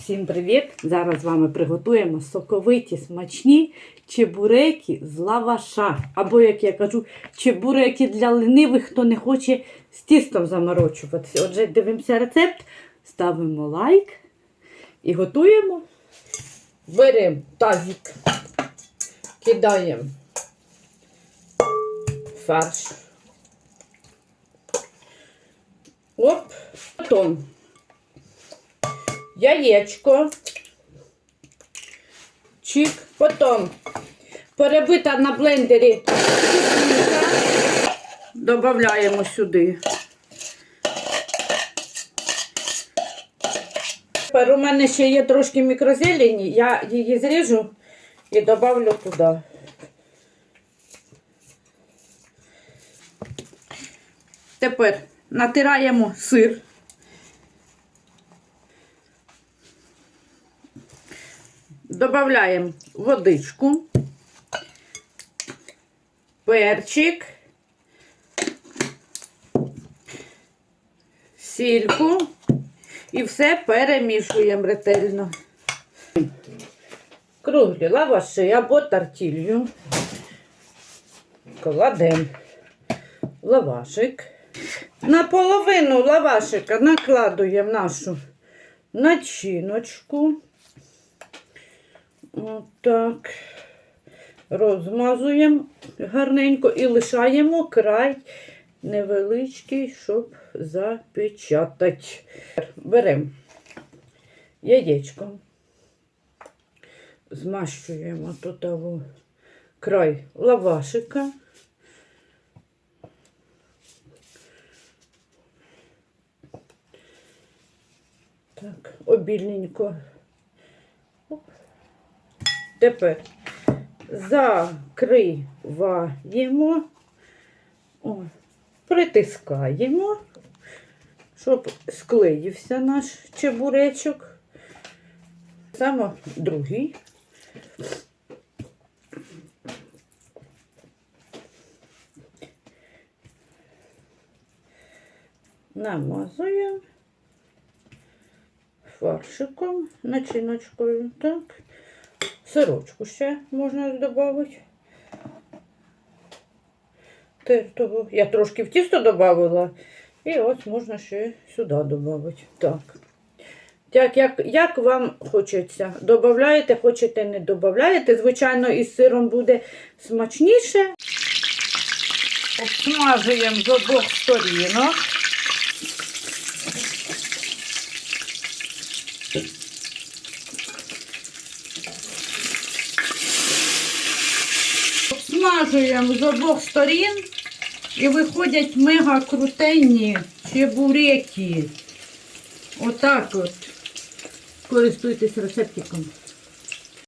Всім привіт! Зараз з вами приготуємо соковиті смачні чебуреки з лаваша. Або, як я кажу, чебуреки для ленивих, хто не хоче з тістом заморочуватися. Отже, дивимося рецепт, ставимо лайк і готуємо. Беремо тазик, кидаємо фарш. Оп, потім яєчко. Чик. Потім перебита на блендері. Додаємо сюди. Тепер у мене ще є трошки мікрозелені, я її зріжу і додавлю туди. Тепер натираємо сир. Добавляємо водичку, перчик, сільку і все перемішуємо ретельно. Круглі лаваши або тартілью. Кладемо лавашик. На половину лавашика накладуємо нашу начиночку. Отак. Розмазуємо гарненько і лишаємо край невеличкий, щоб запечатати. Беремо яєчко, змащуємо тут край лавашика. Так, обільненько. Тепер закриваємо, О, притискаємо, щоб склеївся наш чебуречок. Саме другий. Намазуємо фаршиком, начиночкою, так. Сирочку ще можна додати. Тертого. Я трошки в тісто додавала. І ось можна ще сюди додати. Так. Так, як, як вам хочеться. Додаєте, хочете, не додаєте. Звичайно, із сиром буде смачніше. Обсмажуємо з обох сторінок. Обсмажуємо з обох сторін і виходять мега крутенні чебуреки. Отак от. Користуйтесь рецептиком.